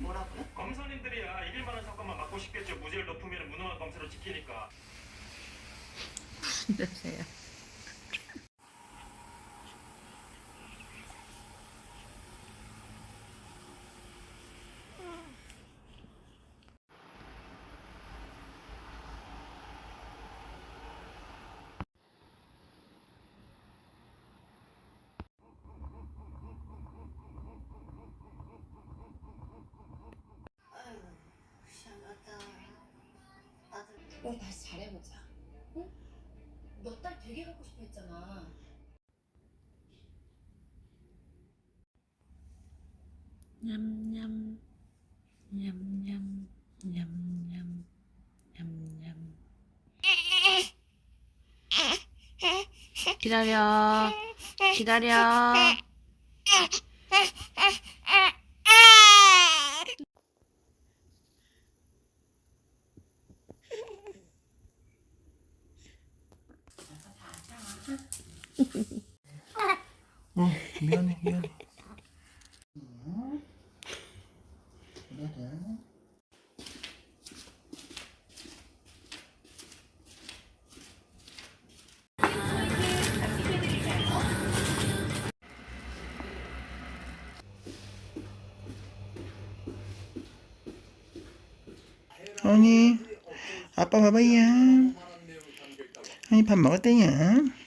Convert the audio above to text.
뭐라고요? 검사님들이야 이길 만한 사건만 맡고 싶겠죠. 무죄를 높으면 무능한 검사로 지키니까. 무슨 냄새야? 시 우리 다시 잘해보자. 응? 너 딸 되게 갖고 싶어 했잖아. 냠냠. 냠냠. 냠냠. 냠냠. 기다려. 기다려. 어, 미안해, 미안해. 아니, 아빠 봐봐야. 아니, 밥 먹었대냐?